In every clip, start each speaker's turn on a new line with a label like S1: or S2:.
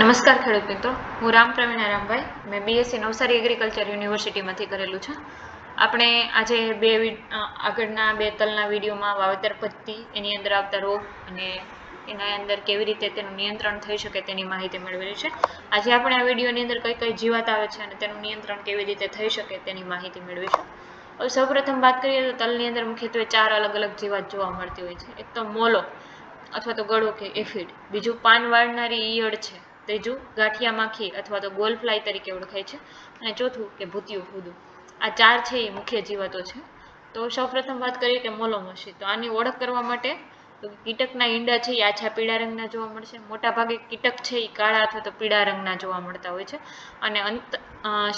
S1: નમસ્કાર ખેડૂત મિત્રો હું રામ પ્રવીણ રામભાઈ મેં બીએસસી નવસારી એગ્રીકલ્ચર યુનિવર્સિટીમાંથી કરેલું છે. આપણે આજે બે આગળના બે તલના વિડીયોમાં વાવેતર પદ્ધતિ, એની અંદર આવતા રોગ અને એના અંદર કેવી રીતે તેનું નિયંત્રણ થઈ શકે તેની માહિતી મેળવેલી છે. આજે આપણે આ વિડીયોની અંદર કઈ કઈ જીવાત આવે છે અને તેનું નિયંત્રણ કેવી રીતે થઈ શકે તેની માહિતી મેળવીશું. હવે સૌપ્રથમ વાત કરીએ તો તલની અંદર મુખ્યત્વે ચાર અલગ અલગ જીવાત જોવા મળતી હોય છે. એક તો મોલો અથવા તો ગળો કે એફિડ. બીજું પાન વાળનારી ઈયળ છે. ત્રીજું ગાંઠિયા માખી અથવા તો ગોલ ફ્લાય તરીકે ઓળખાય છે. અને ચોથું કે ભૂતિયું ફૂદું આ ચાર છે એ મુખ્ય જીવાતો છે. તો સૌપ્રથમ વાત કરીએ કે મોલોમસી. તો આની ઓળખ કરવા માટે તો કીટકના ઈંડા છે એ આછા પીળા રંગના જોવા મળશે. મોટા ભાગે કીટક છે એ કાળા અથવા તો પીળા રંગના જોવા મળતા હોય છે. અને અંત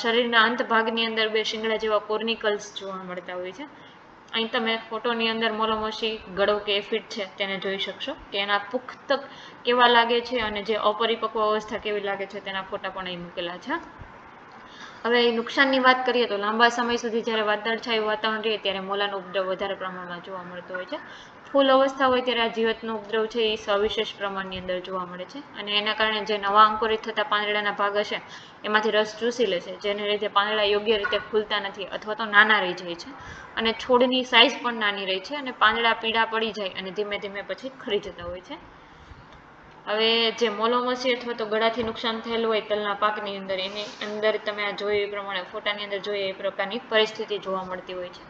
S1: શરીરના અંત ભાગની અંદર બે શિંગડા જેવા કોર્નિકલ્સ જોવા મળતા હોય છે. અહીં તમે ફોટોની અંદર મોલોમોસી ગળો કે એફિડ છે તેને જોઈ શકશો કે એના પુખ્ત કેવા લાગે છે અને જે અપરિપક્વ અવસ્થા કેવી લાગે છે તેના ફોટા પણ અહીં મૂકેલા છે. હવે નુકસાનની વાત કરીએ તો લાંબા સમય સુધી જ્યારે વાદળછાયું વાતાવરણ રહે ત્યારે મોલાનો ઉપદ્રવ વધારે પ્રમાણમાં જોવા મળતો હોય છે. ફૂલ અવસ્થા હોય ત્યારે આ જીવતનો ઉપદ્રવ છે એ સવિશેષ પ્રમાણની અંદર જોવા મળે છે અને એના કારણે જે નવા અંકુરિત થતા પાંદડાના ભાગ હશે, એમાંથી રસ ચૂસી લે છે, જેને લીધે પાંદડા યોગ્ય રીતે ખુલતા નથી અથવા તો નાના રહી જાય છે અને છોડની સાઇઝ પણ નાની રહી છે અને પાંદડા પીળા પડી જાય અને ધીમે ધીમે પછી ખરી જતા હોય છે. હવે જે મોલોમસી અથવા તો ગળાથી નુકસાન થયેલું હોય તલના પાકની અંદર, એની અંદર તમે આ જોયું એ પ્રમાણે ફોટાની અંદર જોઈએ એ પ્રકારની પરિસ્થિતિ જોવા મળતી હોય છે.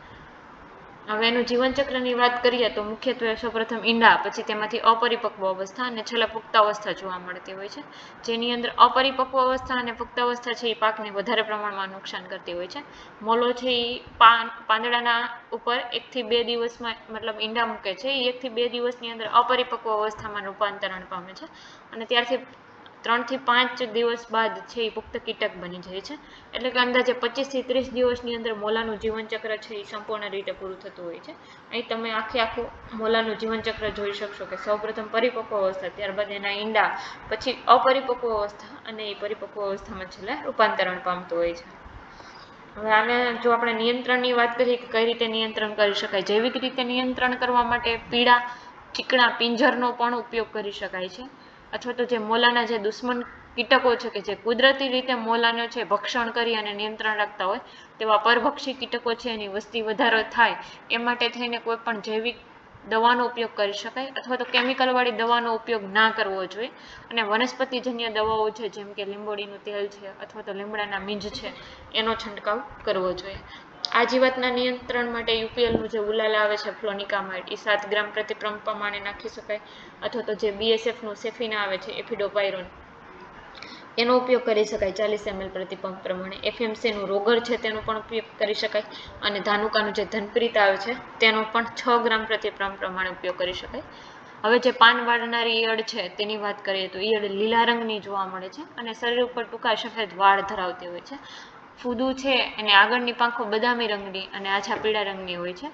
S1: હવે એનું જીવનચક્રની વાત કરીએ તો મુખ્યત્વે સૌપ્રથમ ઈંડા, પછી તેમાંથી અપરિપક્વ અવસ્થા અને છેલ્લા પુખ્તાવસ્થા જોવા મળતી હોય છે. જેની અંદર અપરિપક્વ અવસ્થા અને પુખ્તાવસ્થા છે, એ પાકને વધારે પ્રમાણમાં નુકસાન કરતી હોય છે. મોલો છે એ પાન, પાંદડાના ઉપર એકથી બે દિવસમાં, મતલબ ઈંડા મૂકે છે એ એકથી બે દિવસની અંદર અપરિપક્વ અવસ્થામાં રૂપાંતરણ પામે છે. અને ત્યારથી ત્રણથી પાંચ દિવસ બાદ છે એ પુખ્ત કીટક બની જાય છે. એટલે કે અંદાજે પચીસથી ત્રીસ દિવસની અંદર મોલાનું જીવનચક્ર છે એ સંપૂર્ણ રીતે પૂરું થતું હોય છે. અહીં તમે આખે આખું મોલાનું જીવનચક્ર જોઈ શકશો કે સૌપ્રથમ પરિપક્વ અવસ્થા, ત્યારબાદ એના ઈંડા, પછી અપરિપક્વ અવસ્થા અને એ પરિપક્વ અવસ્થામાં છેલ્લે રૂપાંતરણ પામતું હોય છે. હવે આને જો આપણે નિયંત્રણની વાત કરીએ કે કઈ રીતે નિયંત્રણ કરી શકાય, જૈવિક રીતે નિયંત્રણ કરવા માટે પીળા, ચીકણા, પિંજરનો પણ ઉપયોગ કરી શકાય છે. અથવા તો જે મોલાના જે દુશ્મન કીટકો છે કે જે કુદરતી રીતે મોલાનો છે, ભક્ષણ કરી અને નિયંત્રણ રાખતા હોય, તેવા પરભક્ષી કીટકો છે, એની વસ્તી વધારો થાય, એ માટે થઈને કોઈ પણ જૈવિક દવાનો ઉપયોગ કરી શકાય, અથવા તો કેમિકલવાળી દવાનો ઉપયોગ ના કરવો જોઈએ. અને વનસ્પતિજન્ય દવાઓ છે, જેમ કે લીંબોડીનું તેલ છે, અથવા તો લીમડાના મીંજ છે, એનો છંટકાવ કરવો જોઈએ. આ જીવાતના નિયંત્રણ માટે યુપીએલનું જે ઉલાલ આવે છે, ફ્લોનિકામાઇડ એ સાત ગ્રામ પ્રતિ પ્રમ- પ્રમાણે નાખી શકાય. અથવા તો જે બીએસએફનું સેફિના આવે છે, એફિડોપાયરોન. એનો ઉપયોગ કરી શકાય ચાલીસ એમએલ પ્રતિ પંપ પ્રમાણે. એફએમસીનું રોગર છે, તેનો પણ ઉપયોગ કરી શકાય. અને ધાનુકાનું જે ધનપ્રીત આવે છે, તેનો પણ છ ગ્રામ પ્રતિ પંપ પ્રમાણે ઉપયોગ કરી શકાય. હવે જે પાન વાળનારી ઈયળ છે, તેની વાત કરીએ તો ઈયળ લીલા રંગની જોવા મળે છે અને શરીર ઉપર ટૂંકા સફેદ વાળ ધરાવતી હોય છે. ફૂદું છે અને આગળની પાંખો બદામી રંગની અને આછા પીળા રંગની હોય છે.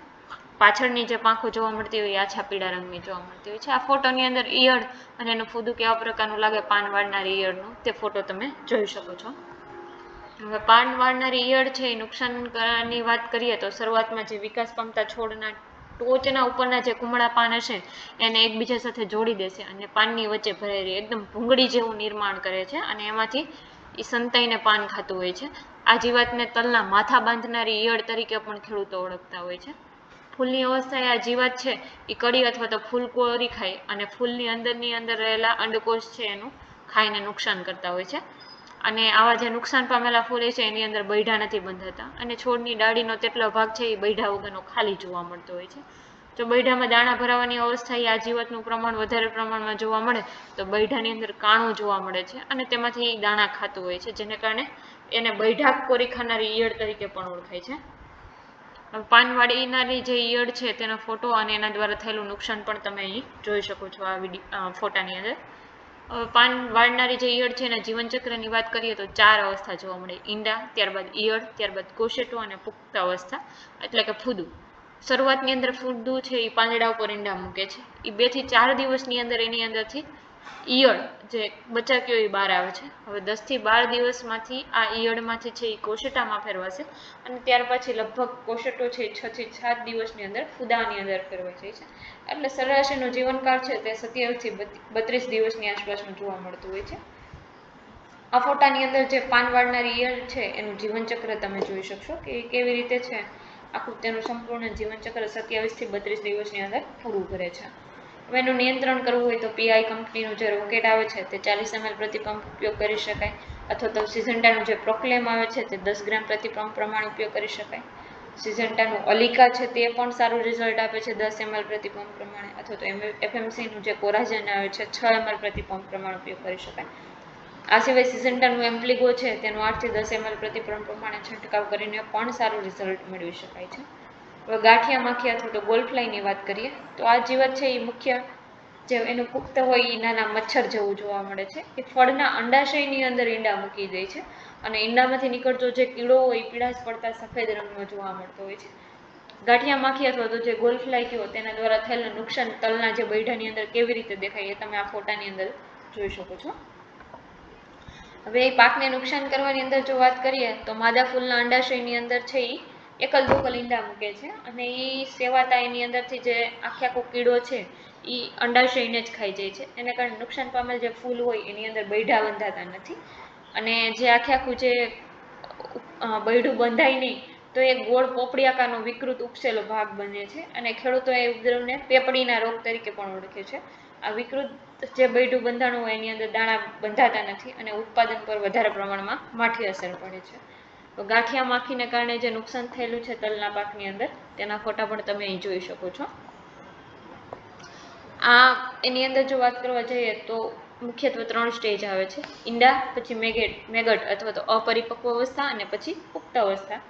S1: પાછળની જે પાંખો જોવા મળતી હોય એ આછા પીળા રંગની જોવા મળતી હોય છે. આ ફોટોની અંદર ઈયળ અને એનું ફૂદું કેવા પ્રકારનું લાગે પાન વાળનારી ઈયળનું તે ફોટો તમે જોઈ શકો છો. હવે પાન વાળનારી ઈયળ છે એ નુકસાનની વાત કરીએ તો શરૂઆતમાં જે વિકાસ પામતા છોડના ટોચના ઉપરના જે કુમળા પાન હશે એને એકબીજા સાથે જોડી દેશે અને પાનની વચ્ચે ભરેલી એકદમ ભૂંગળી જેવું નિર્માણ કરે છે અને એમાંથી એ સંતાઈને પાન ખાતું હોય છે. આ જીવાતને તલના માથા બાંધનારી ઈયળ તરીકે પણ ખેડૂતો ઓળખતા હોય છે. ફૂલની અવસ્થાએ આ જીવાત છે એ કડી અથવા તો ફૂલ કોરી ખાય અને ફૂલની અંદરની અંદર રહેલા અંડકોષ છે એનું ખાઈને નુકસાન કરતા હોય છે. અને આવા જે નુકસાન પામેલા ફૂલ છે, એની અંદર બૈઢા નથી બંધાતા. અને છોડની ડાળીનો તેટલો ભાગ છે એ બૈઢા વગરનો ખાલી જોવા મળતો હોય છે. જો બૈઢામાં દાણા ભરાવાની આ જીવતનું પ્રમાણ વધારે પ્રમાણમાં જોવા મળે, તો બૈઢાની અંદર કાણું જોવા મળે છે અને તેમાંથી દાણા ખાતું હોય છે, જેને કારણે એને બૈઢા કોરી ખાનારી ઈયળ તરીકે પણ ઓળખાય છે. પાનવાળીનારી જે ઈયળ છે તેનો ફોટો અને એના દ્વારા થયેલું નુકસાન પણ તમે અહીં જોઈ શકો છો આ વીડિયો ફોટાની અંદર. પાન વાળનારી જે ઈયળ છે એના જીવનચક્રની વાત કરીએ તો ચાર અવસ્થા જોવા મળે. ઈંડા, ત્યારબાદ ઈયળ, ત્યારબાદ કોશેટો અને પુખ્ત અવસ્થા, એટલે કે ફૂદું. શરૂઆતની અંદર ફૂદું છે એ પાંદડા ઉપર ઈંડા મૂકે છે. એ બેથી ચાર દિવસની અંદર એની અંદરથી ઈયળ જે બચ્ચા એ બહાર આવે છે. હવે દસથી બાર દિવસમાંથી આ ઈયળમાંથી છે એ કોશેટામાં ફેરવાશે અને ત્યાર પછી લગભગ કોશેટો છે છ સાત દિવસની અંદર ફૂદાની અંદર ફેરવાઈ જાય છે. એટલે સરેરાશ એનો જીવનકાળ છે તે સત્યાવીસથી બત્રીસ દિવસની આસપાસનું જોવા મળતું હોય છે. આ ફોટાની અંદર જે પાન વાળનારી ઈયળ છે, એનું જીવનચક્ર તમે જોઈ શકશો કે એ કેવી રીતે છે. આખું તેનું સંપૂર્ણ જીવનચક્ર સત્યાવીસથી બત્રીસ દિવસની અંદર પૂરું કરે છે. હવે એનું નિયંત્રણ કરવું હોય તો પીઆઈ કંપનીનું જે રોકેટ આવે છે તે ચાલીસ એમએલ પ્રતિ પંપ ઉપયોગ કરી શકાય. અથવા તો સિઝન્ટાનું જે પ્રોક્લેમ આવે છે તે દસ ગ્રામ પ્રતિ પંપ પ્રમાણે ઉપયોગ કરી શકાય. સિઝન્ટાનું અલિકા છે તે પણ સારું રિઝલ્ટ આપે છે દસ એમએલ પ્રતિ પંપ પ્રમાણે. અથવા તો એફએમસીનું જે કોરાજન આવે છે છ એમએલ પ્રતિ પંપ પ્રમાણે ઉપયોગ કરી શકાય. આ સિવાય સિઝન્ટાનું એમ્પ્લિગો છે, તેનું આઠથી દસ એમએલ પ્રતિ પ્રમાણે છંટકાવ કરીને પણ સારું રિઝલ્ટ મેળવી શકાય છે. હવે ગાંઠિયા માખી અથવા તો ગોલ્ફલાઈની વાત કરીએ, તો આ જીવત છે એ મુખ્ય જે એનું પુખ્ત હોય એ નાના મચ્છર જેવું જોવા મળે છે, એ ફળના અંડાશયની અંદર ઈંડા મૂકી દે છે અને ઈંડામાંથી નીકળતો જે કીડો હોય એ પીળાશ પડતા સફેદ રંગનો જોવા મળતો હોય છે. ગાંઠિયા માખી અથવા તો જે ગોલ્ફલાઈ કહો તેના દ્વારા થયેલું નુકસાન તલના જે બૈઠાની અંદર કેવી રીતે દેખાય એ તમે આ ફોટાની અંદર જોઈ શકો છો. હવે એ પાકને નુકસાન કરવાની અંદર જો વાત કરીએ, તો માદા ફૂલના અંડાશયની અંદર છે એ એકલ દોકલ ઈંડા મૂકે છે અને એ સેવાતા એની અંદરથી જે આખે આખો કીડો છે એ અંડાશયને જ ખાઈ જાય છે. એને કારણે નુકસાન પામેલ જે ફૂલ હોય એની અંદર બૈઢા બંધાતા નથી. અને જે આખે આખું જે બૈઢું બંધાય નહીં, તો એ ગોળ પોપડી આકારનો વિકૃત ઉપસેલો ભાગ બને છે. અને ખેડૂતો એ ઉપદ્રવને પેપડીના રોગ તરીકે પણ ઓળખે છે. આ વિકૃત જે બૈઠું બંધાણું હોય એની અંદર દાણા બંધાતા નથી અને ઉત્પાદન પર વધારે પ્રમાણમાં માઠી અસર પડે છે. તો ગાંઠિયા માખીને કારણે જે નુકસાન થયેલું છે તલના પાકની અંદર, તેના ફોટા પણ તમે અહીં જોઈ શકો છો. આ એની અંદર જો વાત કરવા જઈએ તો મુખ્યત્વે ત્રણ સ્ટેજ આવે છે. ઈંડા, પછી મેગેટ, મેગટ અથવા તો અપરિપક્વ અવસ્થા અને પછી પુખ્ત અવસ્થા.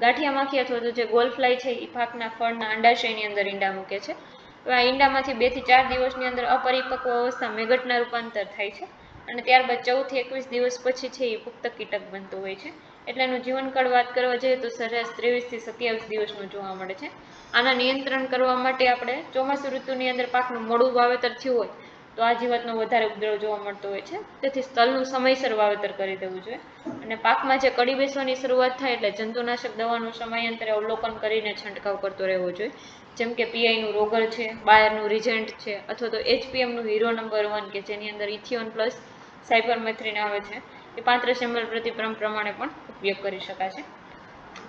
S1: ગાંઠિયા માખી અથવા તો જે ગોલ્ડફ્લાય છે એ પાકના ફળના અંડાશયની અંદર ઈંડા મૂકે છે. હવે આ ઈંડામાંથી બેથી ચાર દિવસની અંદર અપરિપક્વ અવસ્થા મેગટના રૂપાંતર થાય છે અને ત્યારબાદ ચૌદથી એકવીસ દિવસ પછી છે એ પુખ્ત કીટક બનતું હોય છે. એટલે એનું જીવનકાળ વાત કરવા જઈએ તો સરેરાશ ત્રેવીસથી સત્યાવીસ દિવસનું જોવા મળે છે. આના નિયંત્રણ કરવા માટે આપણે ચોમાસુ ઋતુની અંદર પાકનું મોડું વાવેતર થયું હોય તો આ જીવાતનો વધારે ઉપદ્રવ જોવા મળતો હોય છે. તેથી તલનું સમયસર વાવેતર કરી દેવું જોઈએ. અને પાકમાં જે કડી બેસવાની શરૂઆત થાય એટલે જંતુનાશક દવાનું સમયાંતરે અવલોકન કરીને છંટકાવ કરતો રહેવો જોઈએ. જેમ કે પીઆઈનું રોગર છે બાયરનું રિજેન્ટ છે, અથવા તો એચપીએમનું હીરો નંબર વન કે જેની અંદર ઇથિયોન પ્લસ સાયપરમેથ્રિન આવે છે. એ પાંત્રીસ એમએલ પ્રતિપ્રમ પ્રમાણે પણ ઉપયોગ કરી શકાશે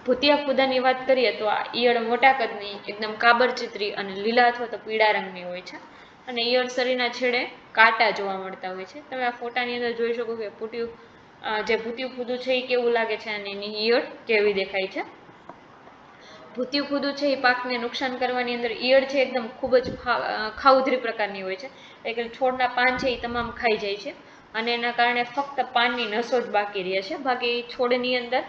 S1: ભૂતિયા ફૂદાની વાત કરીએ તો આ ઈયળ મોટા કદની, એકદમ કાબર ચિત્રી અને લીલા અથવા તો પીળા રંગની હોય છે. અને ઈયળ શરીરના છેડે કાંટા જોવા મળતા હોય છે. તમે આ ફોટાની અંદર જોઈ શકો કે પૂટ્યું જે ભૂત્યું ખુદું છે એ કેવું લાગે છે અને એની ઈયળ કેવી દેખાય છે. ભૂત્યું ખુદું છે એ પાકને નુકસાન કરવાની અંદર ઈયળ છે એકદમ ખૂબ જ ખાઉધરી પ્રકારની હોય છે. એટલે છોડના પાન છે એ તમામ ખાઈ જાય છે. અને એના કારણે ફક્ત પાનની નસો જ બાકી રહે છે. બાકી છોડની અંદર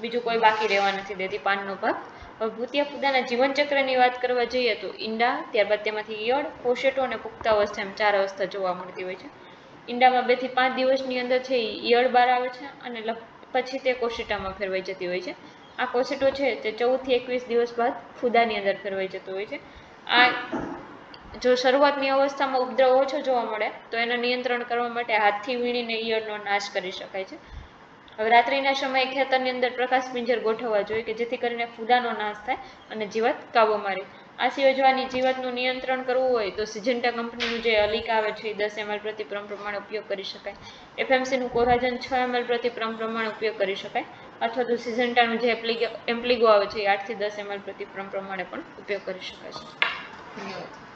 S1: બીજું કોઈ બાકી રહેવા નથી દેતી પાનનો ભાગ. હવે ભૂતિયા ફૂદાના જીવનચક્રની વાત કરવા જઈએ તો ઈંડા, ત્યારબાદ તેમાંથી ઈયળ કોશેટો અને પુખ્તાવસ્થા એમ ચાર અવસ્થા જોવા મળતી હોય છે. ઈંડામાં બેથી પાંચ દિવસની અંદર છે એ ઈયળ બહાર આવે છે અને પછી તે કોશેટામાં ફેરવાઈ જતી હોય છે. આ કોશેટો છે તે ચૌદથી એકવીસ દિવસ બાદ ફૂદાની અંદર ફેરવાઈ જતો હોય છે. આ જો શરૂઆતની અવસ્થામાં ઉપદ્રવ ઓછો જોવા મળે, તો એના નિયંત્રણ કરવા માટે હાથથી વીણીને ઈયળનો નાશ કરી શકાય છે. હવે રાત્રિના સમયે ખેતરની અંદર પ્રકાશ પિંજર ગોઠવવા જોઈએ કે જેથી કરીને ફૂદાનો નાશ થાય અને જીવાત કાબો મારે. આ સિવાય જો આની જીવાતનું નિયંત્રણ કરવું હોય તો સિજન્ટા કંપનીનું જે અલિકા આવે છે એ દસ એમએલ પ્રતિ પ્રમ પ્રમાણે ઉપયોગ કરી શકાય. એફએમસીનું કોરાજન છ એમએલ પ્રતિ પ્રમ પ્રમાણે ઉપયોગ કરી શકાય. અથવા તો સિજન્ટાનું જે એપ્લિગો એમ્પ્લિગો આવે છે એ આઠથી દસ એમએલ પ્રતિ પ્રમ પ્રમાણે પણ ઉપયોગ કરી શકાય છે. ધન્યવાદ.